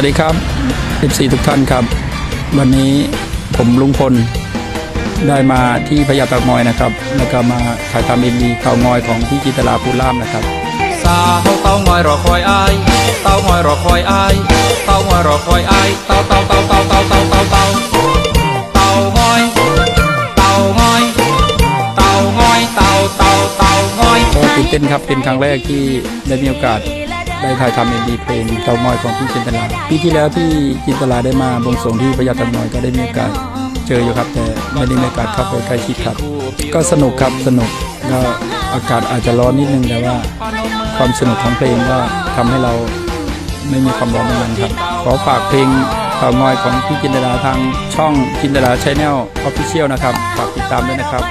วัสดีครับ 14 ทุกท่านครับ วันนี้ผมลุงพลได้มาที่พญาเต่างอยนะครับ แล้วก็มาถ่ายทำเอ็มวีเต่างอยของพี่จินตลาภูล่ามนะครับสาวเต้างอยรอคอยอายเต้างอยรอคอยอายเต้างอยรอคอยอายเต้าเต้าเต้าเต้าเต้าเต้าเต้าเต้าเต้างอยเต้างอยเต้างอยเต้าเต้าเต้างอยก็ตื่นเต้นครับเป็นครั้งแรกที่ได้มีโอกาส ได้ถ่ายทำเอ็มวีเพลงเต่างอยของพี่จินตลาปีที่แล้วที่จินตลาได้มาบวงสรวงที่พญาเต่างอยก็ได้มีโอกาสเจออยู่ครับ แต่ไม่ได้มีโอกาสเข้าไปใกล้ชิดครับ ก็สนุกครับสนุกก็อากาศอาจจะร้อนนิดนึงแต่ว่า ความสนุกของเพลงก็ทำให้เราไม่มีความร้อนในนั้นครับ ขอฝากเพลงเต่างอยของพี่จินตลาทางช่องจินตลาชแนลออฟฟิเชียลนะครับ ฝากติดตามด้วยนะครับ